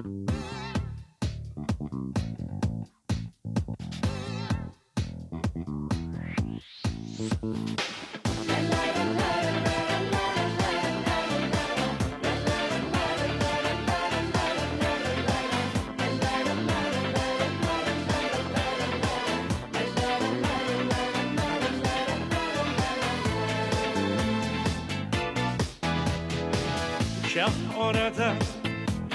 Kah orada,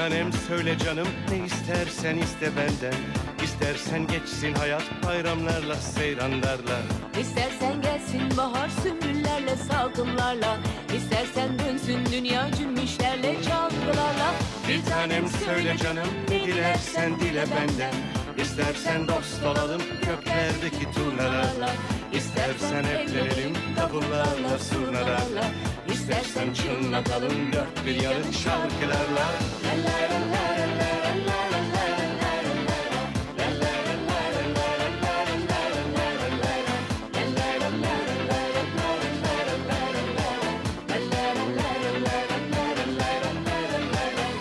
tanem söyle canım ne istersen iste benden. İstersen geçsin hayat bayramlarla seyranlarla. İstersen gelsin bahar sümbüllerle salkımlarla İstersen dönsün dünya cümbüşlerle çalgılarla. Bir tanem söyle canım ne dilersen dile benden. İstersen dost olalım göklerdeki turnalarla. İstersen evlenelim davullarla zurnalarla. İstersen çınlatalım bir yanı şarkılarla La la la la